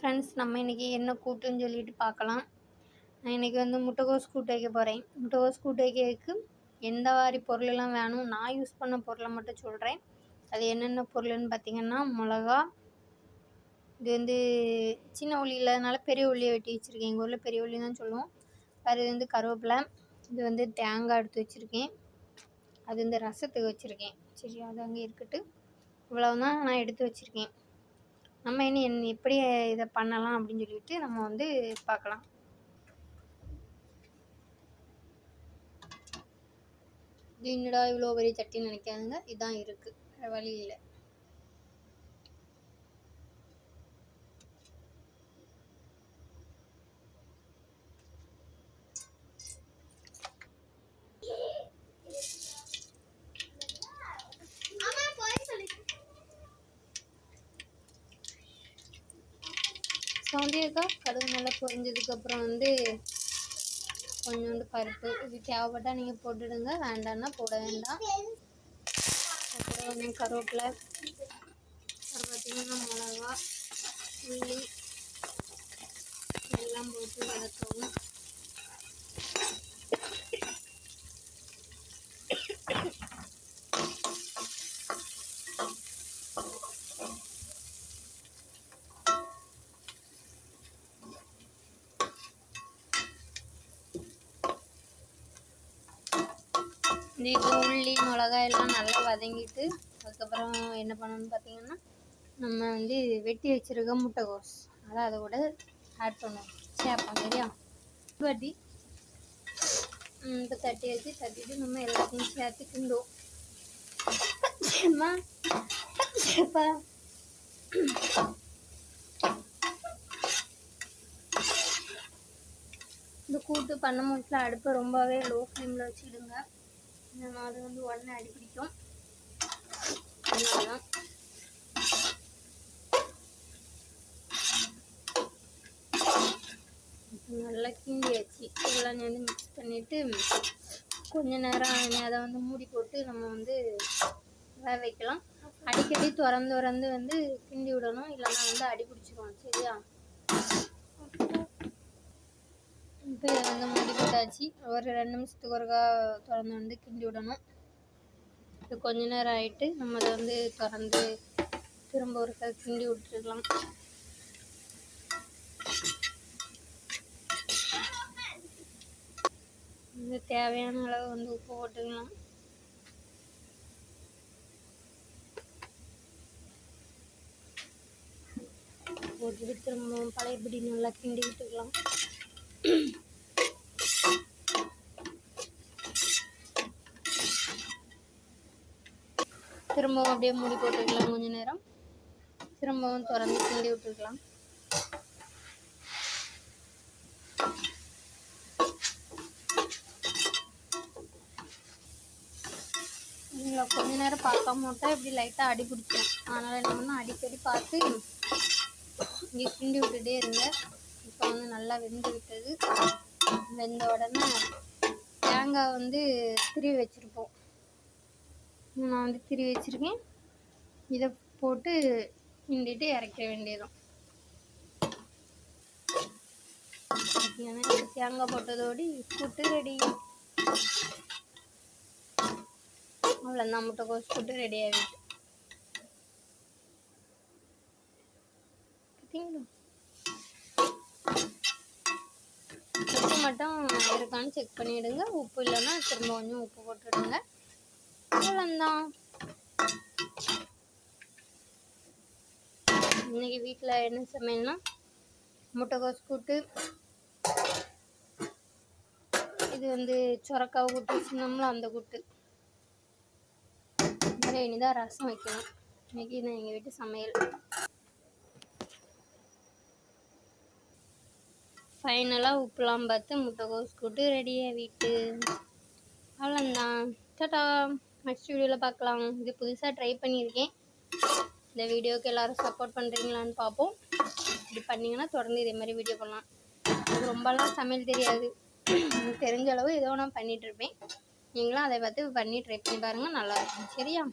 Friends நம்ம இன்றைக்கி என்ன கூட்டுன்னு சொல்லிட்டு பார்க்கலாம். நான் இன்றைக்கி வந்து முட்டைகோஸ் கூட்டு வைக்க போகிறேன் முட்டைகோஸ் கூட்டு வைக்கிறதுக்கு எந்த மாதிரி பொருளெல்லாம் வேணும் நான் யூஸ் பண்ண பொருளை மட்டும் சொல்கிறேன் அது என்னென்ன பொருள்னு பார்த்திங்கன்னா மிளகா இது வந்து சின்ன உள்ளி இல்லாதனால பெரிய உள்ளியை வெட்டி வச்சுருக்கேன். எங்கள் ஊரில் பெரிய உள்ளி தான் சொல்லுவோம். வேறு இது வந்து கருவேப்பிலை இது வந்து தேங்காய் எடுத்து வச்சுருக்கேன். அது வந்து ரசத்துக்கு வச்சுருக்கேன். சரி அது அங்கே இருக்கட்டு இவ்வளோ தான் நான் எடுத்து வச்சுருக்கேன். நம்ம இனி எப்படி இதை பண்ணலாம் அப்படின்னு சொல்லிட்டு நம்ம வந்து பார்க்கலாம். என்னடா இவ்வளோ பெரிய சட்டின்னு நினைக்காதுங்க? இதுதான் இருக்குது வழி இல்லை. சவுண்டியக்கா கடுகு நல்லா பொரிஞ்சதுக்கப்புறம் வந்து கொஞ்சோண்டு பருப்பு. இது தேவைப்பட்டால் நீங்கள் போட்டுடுங்க. வேண்டான்னா போட வேண்டாம். அப்புறம் கொஞ்சம் கருவேப்பிலை அப்புறம் பார்த்திங்கன்னா மிளகா உள்ளி எல்லாம் போட்டு வதக்கவும் இப்போ உள்ளி மிளகாய் எல்லாம் நல்லா வதங்கிட்டு அதுக்கப்புறம் என்ன பண்ணணும்னு பார்த்தீங்கன்னா நம்ம வந்து வெட்டி வச்சுருக்க முட்டைகோஸ். அதை அதை கூட ஆட் பண்ணுவோம். சேர்ப்போம் சரியா? வட்டி. இப்போ தட்டி வச்சு தட்டிட்டு நம்ம எல்லாத்தையும் சேர்த்து கிண்டுவோம். இந்த கூட்டு பண்ண முடியல அடுப்பை ரொம்பவே லோ ஃப்ளேமில் வச்சுடுங்க நம்ம அது வந்து உடனே அடி பிடிக்கும் நல்லா கிண்டியாச்சு இதெல்லாம் வந்து மிக்ஸ் பண்ணிவிட்டு கொஞ்ச நேரம் அதை வந்து மூடி போட்டு நம்ம வந்து வேக வைக்கலாம். அடிக்கடி திறந்து திறந்து வந்து கிண்டி விடணும். இல்லைன்னா வந்து அடி பிடிச்சிருவோம் சரியா இப்போ இதை வந்து மூடி போட்டாச்சு ஒரு ரெண்டு நிமிஷத்துக்கு ஒருக்கா திறந்து வந்து கிண்டி விடணும். இது கொஞ்ச நேரம் ஆகிட்டு நம்ம அதை வந்து திறந்து திரும்ப ஒருக்கா கிண்டி விட்டுருக்கலாம். வந்து தேவையான அளவு வந்து உப்பு போட்டுக்கலாம். போட்டுட்டு திரும்ப பழையபடி நல்லா கிண்டி விட்டுக்கலாம். திரும்பவும் அப்படியே மூடி போட்டுக்கலாம் கொஞ்ச நேரம். திரும்பவும் திறந்து கிண்டி விட்டுருக்கலாம் கொஞ்ச நேரம் பார்க்காம விட்டா இப்படி லைட்டாக அடி பிடிச்சோம் அதனால் என்ன பண்ணால் அடிக்கடி பார்த்து இங்கே கிண்டி விட்டுட்டே இருந்தேன் இப்போ வந்து நல்லா வெந்து விட்டது. வெந்த உடனே தேங்காய் வந்து திருவி வச்சுருப்போம். நான் வந்து திருவி வச்சுருக்கேன். இதை போட்டு கிண்டிட்டு இறக்க வேண்டியதும் தேங்காய் போட்டதோடு கூட்டு ரெடி. அவ்வளோதான் முட்டைக்கோஸ் கூட்டு ரெடி ஆகிட்டு பார்த்தீங்களா உப்பு மட்டும் இருக்கான்னு செக் பண்ணிவிடுங்க உப்பு இல்லைன்னா திரும்ப கொஞ்சம் உப்பு போட்டுவிடுங்க அவ்வளோந்தான் இன்றைக்கி வீட்டில் என்ன சமையல்னா? முட்டைக்கோஸ் கூட்டு. இது வந்து சொரக்காவை கூட்டு வச்சுருந்தோம்ல அந்த கூட்டு. இனிதான் ரசம் வைக்கணும். இன்றைக்கி நான் எங்கள் வீட்டு சமையல். ஃபைனலாக உப்புலாம் பார்த்து முட்டைகோஸ் கூட்டு ரெடியாக வீட்டு. அவ்வளோந்தான் டாட்டா நெக்ஸ்ட் வீடியோவில் பார்க்கலாம். இது புதுசாக ட்ரை பண்ணியிருக்கேன். இந்த வீடியோவுக்கு எல்லோரும் சப்போர்ட் பண்ணுறீங்களான்னு பார்ப்போம். இப்படி பண்ணிங்கன்னா தொடர்ந்து இதே மாதிரி வீடியோ பண்ணலாம். எனக்கு ரொம்பலாம் சமையல் தெரியாது. தெரிஞ்ச அளவு ஏதோ நான் பண்ணிகிட்ருப்பேன் நீங்களும் அதை பார்த்து பண்ணி ட்ரை பண்ணி பாருங்கள் நல்லாயிருக்கும் சரியா?